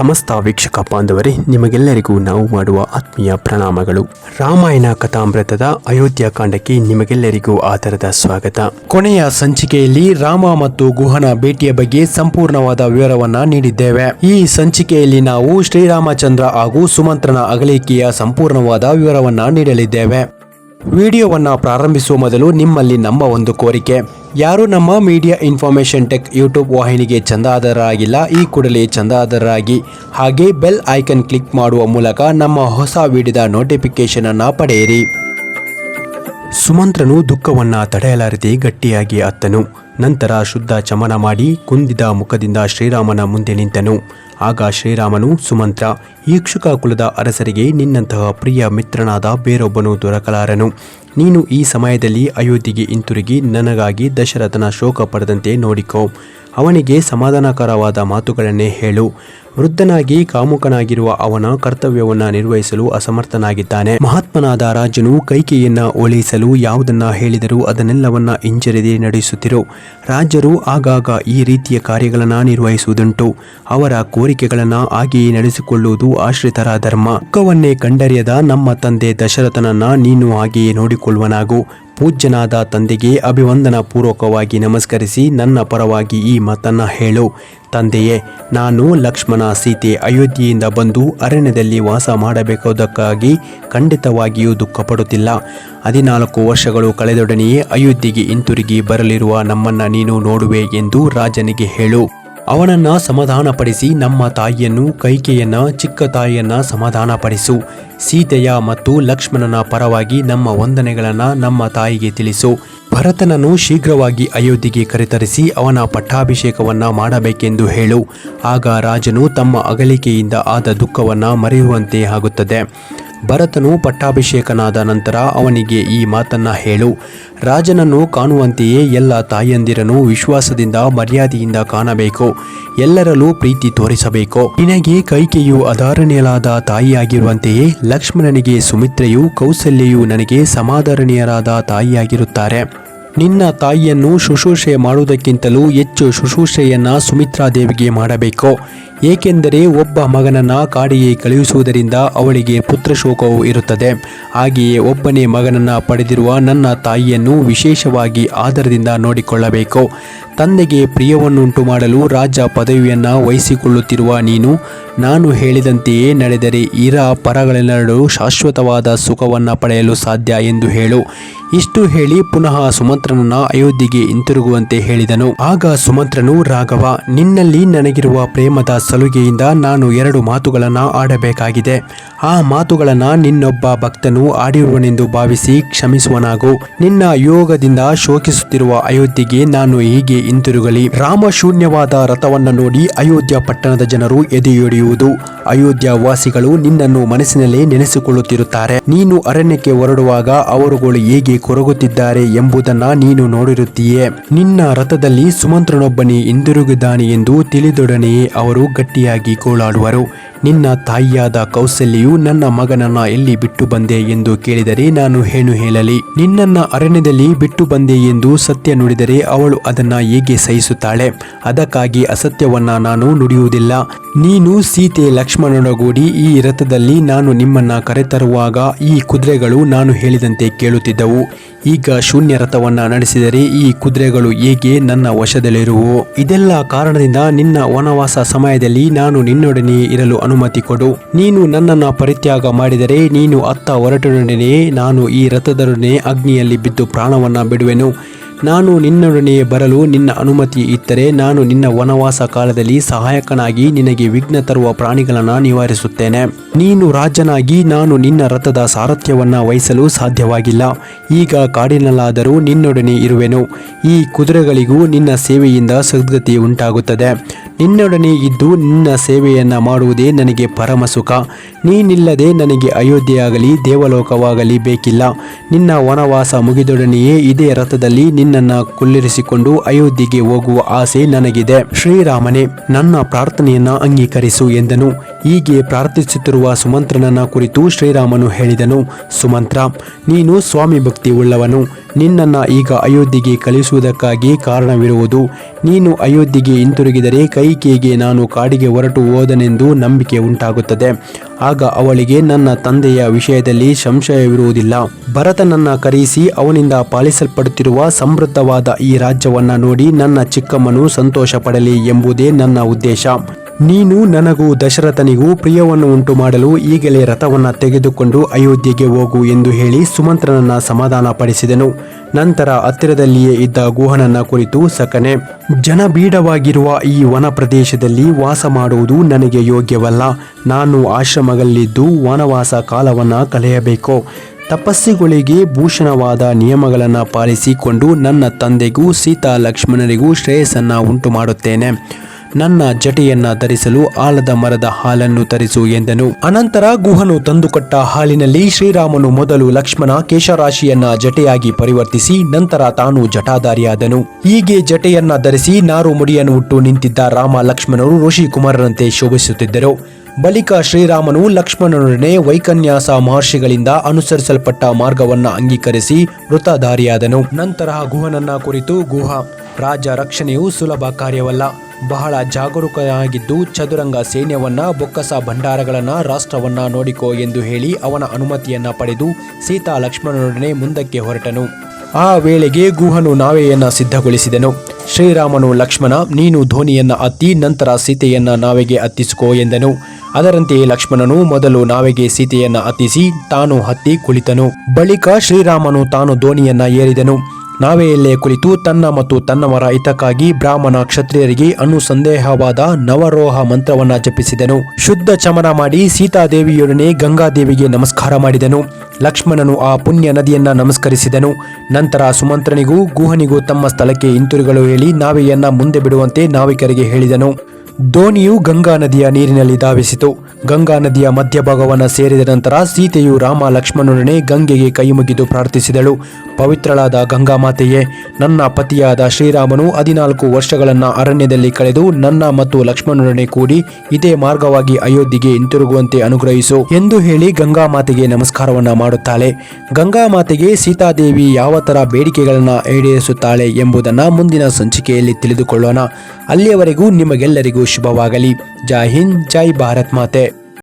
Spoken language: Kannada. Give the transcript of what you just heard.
ಸಮಸ್ತ ವೀಕ್ಷಕ ಬಾಂಧವರೇ, ನಿಮಗೆಲ್ಲರಿಗೂ ನಾವು ಮಾಡುವ ಆತ್ಮೀಯ ಪ್ರಣಾಮಗಳು. ರಾಮಾಯಣ ಕಥಾಮೃತದ ಅಯೋಧ್ಯ ಕಾಂಡಕ್ಕೆ ನಿಮಗೆಲ್ಲರಿಗೂ ಆಧಾರದ ಸ್ವಾಗತ. ಕೊನೆಯ ಸಂಚಿಕೆಯಲ್ಲಿ ರಾಮ ಮತ್ತು ಗುಹನ ಭೇಟಿಯ ಬಗ್ಗೆ ಸಂಪೂರ್ಣವಾದ ವಿವರವನ್ನ ನೀಡಿದ್ದೇವೆ. ಈ ಸಂಚಿಕೆಯಲ್ಲಿ ನಾವು ಶ್ರೀರಾಮಚಂದ್ರ ಹಾಗೂ ಸುಮಂತ್ರನ ಅಗಲಿಕೆಯ ಸಂಪೂರ್ಣವಾದ ವಿವರವನ್ನ ನೀಡಲಿದ್ದೇವೆ. ವಿಡಿಯೋವನ್ನು ಪ್ರಾರಂಭಿಸುವ ಮೊದಲು ನಿಮ್ಮಲ್ಲಿ ನಮ್ಮ ಒಂದು ಕೋರಿಕೆ. ಯಾರು ನಮ್ಮ ಮೀಡಿಯಾ ಇನ್ಫಾರ್ಮೇಶನ್ ಟೆಕ್ ಯೂಟ್ಯೂಬ್ ವಾಹಿನಿಗೆ ಚಂದಾದಾರರಾಗಿಲ್ಲ, ಈ ಕೂಡಲೇ ಚಂದಾದಾರರಾಗಿ. ಹಾಗೆ ಬೆಲ್ ಐಕನ್ ಕ್ಲಿಕ್ ಮಾಡುವ ಮೂಲಕ ನಮ್ಮ ಹೊಸ ವಿಡಿದ ನೋಟಿಫಿಕೇಶನ್ ಅನ್ನು ಪಡೆಯಿರಿ. ಸುಮಂತ್ರನು ದುಃಖವನ್ನ ತಡೆಯಲಾರದೆ ಗಟ್ಟಿಯಾಗಿ ಅತ್ತನು. ನಂತರ ಶುದ್ಧ ಚಮನ ಮಾಡಿ ಕುಂದಿದ ಮುಖದಿಂದ ಶ್ರೀರಾಮನ ಮುಂದೆ ನಿಂತನು. ಆಗ ಶ್ರೀರಾಮನು, ಸುಮಂತ್ರ ಈಕ್ಷುಕ ಕುಲದ ಅರಸರಿಗೆ ನಿನ್ನಂತಹ ಪ್ರಿಯ ಮಿತ್ರನಾದ ಬೇರೊಬ್ಬನು ದೊರಕಲಾರನು. ನೀನು ಈ ಸಮಯದಲ್ಲಿ ಅಯೋಧ್ಯೆಗೆ ಹಿಂತಿರುಗಿ ನನಗಾಗಿ ದಶರಥನ ಶೋಕ ಪಡೆದಂತೆ ನೋಡಿಕೋ. ಅವನಿಗೆ ಸಮಾಧಾನಕರವಾದ ಮಾತುಗಳನ್ನೇ ಹೇಳು. ವೃದ್ಧನಾಗಿ ಕಾಮುಕನಾಗಿರುವ ಅವನ ಕರ್ತವ್ಯವನ್ನು ನಿರ್ವಹಿಸಲು ಅಸಮರ್ಥನಾಗಿದ್ದಾನೆ. ಮಹಾತ್ಮನಾದ ರಾಜನು ಕೈಕೆಯನ್ನು ಓಲೈಸಲು ಯಾವುದನ್ನ ಹೇಳಿದರೂ ಅದನ್ನೆಲ್ಲವನ್ನ ಹಿಂಜರಿದೇ ನಡೆಸುತ್ತಿರು. ರಾಜರು ಆಗಾಗ ಈ ರೀತಿಯ ಕಾರ್ಯಗಳನ್ನು ನಿರ್ವಹಿಸುವುದುಂಟು. ಅವರ ಕೋರಿಕೆಗಳನ್ನು ಹಾಗೆಯೇ ನಡೆಸಿಕೊಳ್ಳುವುದು ಆಶ್ರಿತರ ಧರ್ಮ. ದುಃಖವನ್ನೇ ಕಂಡರಿಯದ ನಮ್ಮ ತಂದೆ ದಶರಥನನ್ನ ನೀನು ಹಾಗೆಯೇ ನೋಡಿಕೊಳ್ಳುವನಾಗು. ಪೂಜ್ಯನಾದ ತಂದೆಗೆ ಅಭಿವಂದನ ಪೂರ್ವಕವಾಗಿ ನಮಸ್ಕರಿಸಿ ನನ್ನ ಪರವಾಗಿ ಈ ಮಾತನ್ನ ಹೇಳು. ತಂದೆಯೇ, ನಾನು ಲಕ್ಷ್ಮಣ ಸೀತೆ ಅಯೋಧ್ಯೆಯಿಂದ ಬಂದು ಅರಣ್ಯದಲ್ಲಿ ವಾಸ ಮಾಡಬೇಕಾದಕ್ಕಾಗಿ ಖಂಡಿತವಾಗಿಯೂ ದುಃಖಪಡುತ್ತಿಲ್ಲ. ಹದಿನಾಲ್ಕು ವರ್ಷಗಳು ಕಳೆದೊಡನೆಯೇ ಅಯೋಧ್ಯೆಗೆ ಹಿಂತಿರುಗಿ ಬರಲಿರುವ ನಮ್ಮನ್ನ ನೀನು ನೋಡುವೆ ಎಂದು ರಾಜನಿಗೆ ಹೇಳು. ಅವನನ್ನ ಸಮಾಧಾನಪಡಿಸಿ ನಮ್ಮ ತಾಯಿಯನ್ನು, ಕೈಕೆಯನ್ನ, ಚಿಕ್ಕ ತಾಯಿಯನ್ನ ಸಮಾಧಾನಪಡಿಸು. ಸೀತೆಯ ಮತ್ತು ಲಕ್ಷ್ಮಣನ ಪರವಾಗಿ ನಮ್ಮ ವಂದನೆಗಳನ್ನ ನಮ್ಮ ತಾಯಿಗೆ ತಿಳಿಸು. ಭರತನನ್ನು ಶೀಘ್ರವಾಗಿ ಅಯೋಧ್ಯೆಗೆ ಕರೆತರಿಸಿ ಅವನ ಪಟ್ಟಾಭಿಷೇಕವನ್ನ ಮಾಡಬೇಕೆಂದು ಹೇಳು. ಆಗ ರಾಜನು ತಮ್ಮ ಅಗಲಿಕೆಯಿಂದ ಆದ ದುಃಖವನ್ನ ಮರೆಯುವಂತೆ ಆಗುತ್ತದೆ. ಭರತನು ಪಟ್ಟಾಭಿಷೇಕನಾದ ನಂತರ ಅವನಿಗೆ ಈ ಮಾತನ್ನ ಹೇಳು. ರಾಜನನ್ನು ಕಾಣುವಂತೆಯೇ ಎಲ್ಲ ತಾಯಂದಿರನು ವಿಶ್ವಾಸದಿಂದ ಮರ್ಯಾದೆಯಿಂದ ಕಾಣಬೇಕು. ಎಲ್ಲರಲ್ಲೂ ಪ್ರೀತಿ ತೋರಿಸಬೇಕು. ನಿನಗೆ ಕೈಕೆಯು ಅಧಾರಣೀಯಲಾದ ತಾಯಿಯಾಗಿರುವಂತೆಯೇ ಲಕ್ಷ್ಮಣನಿಗೆ ಸುಮಿತ್ರೆಯು ಕೌಸಲ್ಯೆಯು ನನಗೆ ಸಮಾಧಾರಣೀಯರಾದ ತಾಯಿಯಾಗಿರುತ್ತಾರೆ. ನಿನ್ನ ತಾಯಿಯನ್ನು ಶುಶ್ರೂಷೆ ಮಾಡುವುದಕ್ಕಿಂತಲೂ ಹೆಚ್ಚು ಶುಶ್ರೂಷೆಯನ್ನು ಸುಮಿತ್ರಾದೇವಿಗೆ ಮಾಡಬೇಕು. ಏಕೆಂದರೆ ಒಬ್ಬ ಮಗನನ್ನು ಕಾಡಿಗೆ ಕಳುಹಿಸುವುದರಿಂದ ಅವಳಿಗೆ ಪುತ್ರಶೋಕವು ಇರುತ್ತದೆ. ಹಾಗೆಯೇ ಒಬ್ಬನೇ ಮಗನನ್ನು ಪಡೆದಿರುವ ನನ್ನ ತಾಯಿಯನ್ನು ವಿಶೇಷವಾಗಿ ಆದರದಿಂದ ನೋಡಿಕೊಳ್ಳಬೇಕು. ತಂದೆಗೆ ಪ್ರಿಯವನ್ನುಂಟು ಮಾಡಲು ರಾಜ ಪದವಿಯನ್ನು ವಹಿಸಿಕೊಳ್ಳುತ್ತಿರುವ ನೀನು ನಾನು ಹೇಳಿದಂತೆಯೇ ನಡೆದರೆ ಇರ ಪರಗಳೆಲ್ಲರೂ ಶಾಶ್ವತವಾದ ಸುಖವನ್ನು ಪಡೆಯಲು ಸಾಧ್ಯ ಎಂದು ಹೇಳು. ಇಷ್ಟು ಹೇಳಿ ಪುನಃ ಸುಮಂತ್ರನನ್ನ ಅಯೋಧ್ಯೆಗೆ ಹಿಂತಿರುಗುವಂತೆ ಹೇಳಿದನು. ಆಗ ಸುಮಂತ್ರನು, ರಾಘವ, ನಿನ್ನಲ್ಲಿ ನನಗಿರುವ ಪ್ರೇಮದ ಸಲುಗೆಯಿಂದ ನಾನು ಎರಡು ಮಾತುಗಳನ್ನ ಆಡಬೇಕಾಗಿದೆ. ಆ ಮಾತುಗಳನ್ನ ನಿನ್ನೊಬ್ಬ ಭಕ್ತನು ಆಡಿರುವನೆಂದು ಭಾವಿಸಿ ಕ್ಷಮಿಸುವನಾಗು. ನಿನ್ನ ಯೋಗದಿಂದ ಶೋಕಿಸುತ್ತಿರುವ ಅಯೋಧ್ಯೆಗೆ ನಾನು ಹೀಗೆ ಹಿಂತಿರುಗಲಿ. ರಾಮ ಶೂನ್ಯವಾದ ರಥವನ್ನ ನೋಡಿ ಅಯೋಧ್ಯ ಪಟ್ಟಣದ ಜನರು ಎದೆಯೊಡೆಯುವುದು ಅಯೋಧ್ಯ ವಾಸಿಗಳು ನಿನ್ನನ್ನು ಮನಸ್ಸಿನಲ್ಲೇ ನೆನೆಸಿಕೊಳ್ಳುತ್ತಿರುತ್ತಾರೆ. ನೀನು ಅರಣ್ಯಕ್ಕೆ ಹೊರಡುವಾಗ ಅವರುಗಳು ಹೇಗೆ ಕೊರಗುತ್ತಿದ್ದಾರೆ ಎಂಬುದನ್ನ ನೀನು ನೋಡಿರುತ್ತೀಯೇ. ನಿನ್ನ ರಥದಲ್ಲಿ ಸುಮಂತ್ರನೊಬ್ಬನೇ ಹಿಂದಿರುಗಿದ್ದಾನೆ ಎಂದು ತಿಳಿದೊಡನೆಯೇ ಅವರು ಗಟ್ಟಿಯಾಗಿ ಗೋಳಾಡುವರು. ನಿನ್ನ ತಾಯಿಯಾದ ಕೌಸಲ್ಯು ನನ್ನ ಮಗನನ್ನ ಎಲ್ಲಿ ಬಿಟ್ಟು ಬಂದೆ ಎಂದು ಕೇಳಿದರೆ ನಾನು ಏನು ಹೇಳಲಿ? ನಿನ್ನನ್ನ ಅರಣ್ಯದಲ್ಲಿ ಬಿಟ್ಟು ಬಂದೆ ಎಂದು ಸತ್ಯ ನುಡಿದರೆ ಅವಳು ಅದನ್ನ ಹೇಗೆ ಸಹಿಸುತ್ತಾಳೆ? ಅದಕ್ಕಾಗಿ ಅಸತ್ಯವನ್ನ ನಾನು ನುಡಿಯುವುದಿಲ್ಲ. ನೀನು ಸೀತೆ ಲಕ್ಷ್ಮಣನೊಡಗೂಡಿ ಈ ರಥದಲ್ಲಿ ನಾನು ನಿಮ್ಮನ್ನ ಕರೆತರುವಾಗ ಈ ಕುದುರೆಗಳು ನಾನು ಹೇಳಿದಂತೆ ಕೇಳುತ್ತಿದ್ದವು. ಈಗ ಶೂನ್ಯ ರಥವನ್ನ ನಡೆಸಿದರೆ ಈ ಕುದುರೆಗಳು ಹೇಗೆ ನನ್ನ ವಶದಲ್ಲಿರುವು ಇದೆಲ್ಲ ಕಾರಣದಿಂದ ನಿನ್ನ ವನವಾಸ ಸಮಯದಲ್ಲಿ ನಾನು ನಿನ್ನೊಡನೆ ಇರಲು ಅನುಮತಿ ಕೊಡು. ನೀನು ನನ್ನನ್ನು ಪರಿತ್ಯಾಗ ಮಾಡಿದರೆ ನೀನು ಅತ್ತ ಹೊರಟೊಡನೆ, ನಾನು ಈ ರಥದೊಡನೆ ಅಗ್ನಿಯಲ್ಲಿ ಬಿದ್ದು ಪ್ರಾಣವನ್ನು ಬಿಡುವೆನು. ನಾನು ನಿನ್ನೊಡನೆಯೇ ಬರಲು ನಿನ್ನ ಅನುಮತಿ ಇದ್ದರೆ ನಾನು ನಿನ್ನ ವನವಾಸ ಕಾಲದಲ್ಲಿ ಸಹಾಯಕನಾಗಿ ನಿನಗೆ ವಿಘ್ನ ತರುವ ಪ್ರಾಣಿಗಳನ್ನು ನಿವಾರಿಸುತ್ತೇನೆ. ನೀನು ರಾಜನಾಗಿ ನಾನು ನಿನ್ನ ರಥದ ಸಾರಥ್ಯವನ್ನು ವಹಿಸಲು ಸಾಧ್ಯವಾಗಿಲ್ಲ. ಈಗ ಕಾಡಿನಲ್ಲಾದರೂ ನಿನ್ನೊಡನೆ ಇರುವೆನು. ಈ ಕುದುರೆಗಳಿಗೂ ನಿನ್ನ ಸೇವೆಯಿಂದ ಸದ್ಗತಿ ಉಂಟಾಗುತ್ತದೆ. ನಿನ್ನೊಡನೆ ಇದ್ದು ನಿನ್ನ ಸೇವೆಯನ್ನು ಮಾಡುವುದೇ ನನಗೆ ಪರಮ ಸುಖ. ನೀನಿಲ್ಲದೆ ನನಗೆ ಅಯೋಧ್ಯೆಯಾಗಲಿ, ದೇವಲೋಕವಾಗಲಿ ಬೇಕಿಲ್ಲ. ನಿನ್ನ ವನವಾಸ ಮುಗಿದೊಡನೆಯೇ ಇದೇ ರಥದಲ್ಲಿ ನಿನ್ನನ್ನು ಕುಳ್ಳಿರಿಸಿಕೊಂಡು ಅಯೋಧ್ಯೆಗೆ ಹೋಗುವ ಆಸೆ ನನಗಿದೆ. ಶ್ರೀರಾಮನೇ, ನನ್ನ ಪ್ರಾರ್ಥನೆಯನ್ನು ಅಂಗೀಕರಿಸು ಎಂದನು. ಹೀಗೆ ಪ್ರಾರ್ಥಿಸುತ್ತಿರುವ ಸುಮಂತ್ರನನ್ನ ಕುರಿತು ಶ್ರೀರಾಮನು ಹೇಳಿದನು. ಸುಮಂತ್ರ, ನೀನು ಸ್ವಾಮಿ ಭಕ್ತಿ ಉಳ್ಳವನು. ನಿನ್ನನ್ನು ಈಗ ಅಯೋಧ್ಯೆಗೆ ಕಳಿಸುವುದಕ್ಕಾಗಿ ಕಾರಣವಿರುವುದು. ನೀನು ಅಯೋಧ್ಯೆಗೆ ಹಿಂತಿರುಗಿದರೆ ಕೈಕೇಗೆ ನಾನು ಕಾಡಿಗೆ ಹೊರಟು ಹೋದನೆಂದು ನಂಬಿಕೆ ಉಂಟಾಗುತ್ತದೆ. ಆಗ ಅವಳಿಗೆ ನನ್ನ ತಂದೆಯ ವಿಷಯದಲ್ಲಿ ಸಂಶಯವಿರುವುದಿಲ್ಲ. ಭರತನನ್ನ ಕರೆಯಿಸಿ ಅವನಿಂದ ಪಾಲಿಸಲ್ಪಡುತ್ತಿರುವ ಸಮೃದ್ಧವಾದ ಈ ರಾಜ್ಯವನ್ನ ನೋಡಿ ನನ್ನ ಚಿಕ್ಕಮ್ಮನು ಸಂತೋಷ ಪಡಲಿ ಎಂಬುದೇ ನನ್ನ ಉದ್ದೇಶ. ನೀನು ನನಗೂ ದಶರಥನಿಗೂ ಪ್ರಿಯವನ್ನು ಉಂಟು ಮಾಡಲು ಈಗಲೇ ರಥವನ್ನ ತೆಗೆದುಕೊಂಡು ಅಯೋಧ್ಯೆಗೆ ಹೋಗು ಎಂದು ಹೇಳಿ ಸುಮಂತ್ರನನ್ನ ಸಮಾಧಾನಪಡಿಸಿದನು. ನಂತರ ಹತ್ತಿರದಲ್ಲಿಯೇ ಇದ್ದ ಗುಹನನ್ನ ಕುರಿತು ಸಕನೆ ಜನಬೀಡವಾಗಿರುವ ಈ ವನ ಪ್ರದೇಶದಲ್ಲಿ ವಾಸ ಮಾಡುವುದು ನನಗೆ ಯೋಗ್ಯವಲ್ಲ. ನಾನು ಆಶ್ರಮಗಳಲ್ಲಿದ್ದು ವನವಾಸ ಕಾಲವನ್ನ ಕಳೆಯಬೇಕು. ತಪಸ್ಸಿಗಳಿಗೆ ಭೂಷಣವಾದ ನಿಯಮಗಳನ್ನು ಪಾಲಿಸಿಕೊಂಡು ನನ್ನ ತಂದೆಗೂ ಸೀತಾ ಲಕ್ಷ್ಮಣರಿಗೂ ಶ್ರೇಯಸ್ಸನ್ನು ಉಂಟು ಮಾಡುತ್ತೇನೆ ನನ್ನ ಜಟೆಯನ್ನ ಧರಿಸಲು ಆಲದ ಮರದ ಹಾಲನ್ನು ತರಿಸು ಎಂದನು. ಅನಂತರ ಗುಹನು ತಂದುಕೊಟ್ಟ ಹಾಲಿನಲ್ಲಿ ಶ್ರೀರಾಮನು ಮೊದಲು ಲಕ್ಷ್ಮಣ ಕೇಶರಾಶಿಯನ್ನ ಜಟೆಯಾಗಿ ಪರಿವರ್ತಿಸಿ ನಂತರ ತಾನು ಜಟಾಧಾರಿಯಾದನು. ಹೀಗೆ ಜಟೆಯನ್ನ ಧರಿಸಿ ನಾರು ಮುಡಿಯನ್ನು ಉಟ್ಟು ನಿಂತಿದ್ದ ರಾಮ ಲಕ್ಷ್ಮಣರು ಋಷಿ ಕುಮಾರರಂತೆ ಶೋಭಿಸುತ್ತಿದ್ದರು. ಬಳಿಕ ಶ್ರೀರಾಮನು ಲಕ್ಷ್ಮಣನೊಡನೆ ವೈಕನ್ಯಾಸ ಮಹರ್ಷಿಗಳಿಂದ ಅನುಸರಿಸಲ್ಪಟ್ಟ ಮಾರ್ಗವನ್ನ ಅಂಗೀಕರಿಸಿ ಮೃತಧಾರಿಯಾದನು ನಂತರ ಗುಹನನ್ನ ಕುರಿತು ಗುಹ, ರಾಜ ರಕ್ಷಣೆಯು ಸುಲಭ ಕಾರ್ಯವಲ್ಲ. ಬಹಳ ಜಾಗರೂಕನಾಗಿದ್ದು ಚದುರಂಗ ಸೈನ್ಯವನ್ನ ಬೊಕ್ಕಸ ಭಂಡಾರಗಳನ್ನು ರಾಷ್ಟ್ರವನ್ನ ನೋಡಿಕೋ ಎಂದು ಹೇಳಿ ಅವನ ಅನುಮತಿಯನ್ನ ಪಡೆದು ಸೀತಾ ಲಕ್ಷ್ಮಣನೊಡನೆ ಮುಂದಕ್ಕೆ ಹೊರಟನು. ಆ ವೇಳೆಗೆ ಗುಹನು ನಾವೆಯನ್ನ ಸಿದ್ಧಗೊಳಿಸಿದನು. ಶ್ರೀರಾಮನು, ಲಕ್ಷ್ಮಣ, ನೀನು ಧೋನಿಯನ್ನ ಅತ್ತಿ, ನಂತರ ಸೀತೆಯನ್ನ ನಾವೆಗೆ ಅತ್ತಿಸಿಕೋ ಎಂದನು. ಅದರಂತೆಯೇ ಲಕ್ಷ್ಮಣನು ಮೊದಲು ನಾವೆಗೆ ಸೀತೆಯನ್ನ ಅತ್ತಿಸಿ ತಾನು ಹತ್ತಿ ಕುಳಿತನು. ಬಳಿಕ ಶ್ರೀರಾಮನು ತಾನು ದೋಣಿಯನ್ನ ಏರಿದನು. ನಾವೆಯಲ್ಲೇ ಕುಳಿತು ತನ್ನ ಮತ್ತು ತನ್ನವರ ಹಿತಕ್ಕಾಗಿ ಬ್ರಾಹ್ಮಣ ಕ್ಷತ್ರಿಯರಿಗೆ ಅನುಸಂದೇಹವಾದ ನವರೋಹ ಮಂತ್ರವನ್ನ ಜಪಿಸಿದನು. ಶುದ್ಧ ಚಮನ ಮಾಡಿ ಸೀತಾದೇವಿಯೊಡನೆ ಗಂಗಾದೇವಿಗೆ ನಮಸ್ಕಾರ ಮಾಡಿದನು. ಲಕ್ಷ್ಮಣನು ಆ ಪುಣ್ಯ ನದಿಯನ್ನ ನಮಸ್ಕರಿಸಿದನು. ನಂತರ ಸುಮಂತ್ರನಿಗೂ ಗುಹನಿಗೂ ತಮ್ಮ ಸ್ಥಳಕ್ಕೆ ಹಿಂತಿರುಗಲು ಹೇಳಿ ನಾವೆಯನ್ನ ಮುಂದೆ ಬಿಡುವಂತೆ ನಾವಿಕರಿಗೆ ಹೇಳಿದನು. ದೋಣಿಯು ಗಂಗಾ ನದಿಯ ನೀರಿನಲ್ಲಿ ಧಾವಿಸಿತು. ಗಂಗಾ ನದಿಯ ಮಧ್ಯಭಾಗವನ್ನು ಸೇರಿದ ನಂತರ ಸೀತೆಯು ರಾಮ ಲಕ್ಷ್ಮಣನೊಡನೆ ಗಂಗೆಗೆ ಕೈ ಮುಗಿದು ಪ್ರಾರ್ಥಿಸಿದಳು. ಪವಿತ್ರಳಾದ ಗಂಗಾ ಮಾತೆಯೇ ನನ್ನ ಪತಿಯಾದ ಶ್ರೀರಾಮನು ಹದಿನಾಲ್ಕು ವರ್ಷಗಳನ್ನು ಅರಣ್ಯದಲ್ಲಿ ಕಳೆದು ನನ್ನ ಮತ್ತು ಲಕ್ಷ್ಮಣನೊಡನೆ ಕೂಡಿ ಇದೇ ಮಾರ್ಗವಾಗಿ ಅಯೋಧ್ಯೆಗೆ ಹಿಂತಿರುಗುವಂತೆ ಅನುಗ್ರಹಿಸು ಎಂದು ಹೇಳಿ ಗಂಗಾ ಮಾತೆಗೆ ನಮಸ್ಕಾರವನ್ನ ಮಾಡುತ್ತಾಳೆ. ಗಂಗಾ ಮಾತೆಗೆ ಸೀತಾದೇವಿ ಯಾವ ತರ ಬೇಡಿಕೆಗಳನ್ನು ಈಡೇರಿಸುತ್ತಾಳೆ ಎಂಬುದನ್ನು ಮುಂದಿನ ಸಂಚಿಕೆಯಲ್ಲಿ ತಿಳಿದುಕೊಳ್ಳೋಣ. ಅಲ್ಲಿಯವರೆಗೂ ನಿಮಗೆಲ್ಲರಿಗೂ ಶುಭವಾಗಲಿ. ಜೈ ಹಿಂದ್, ಜೈ ಭಾರತ್ ಮಾತೆ.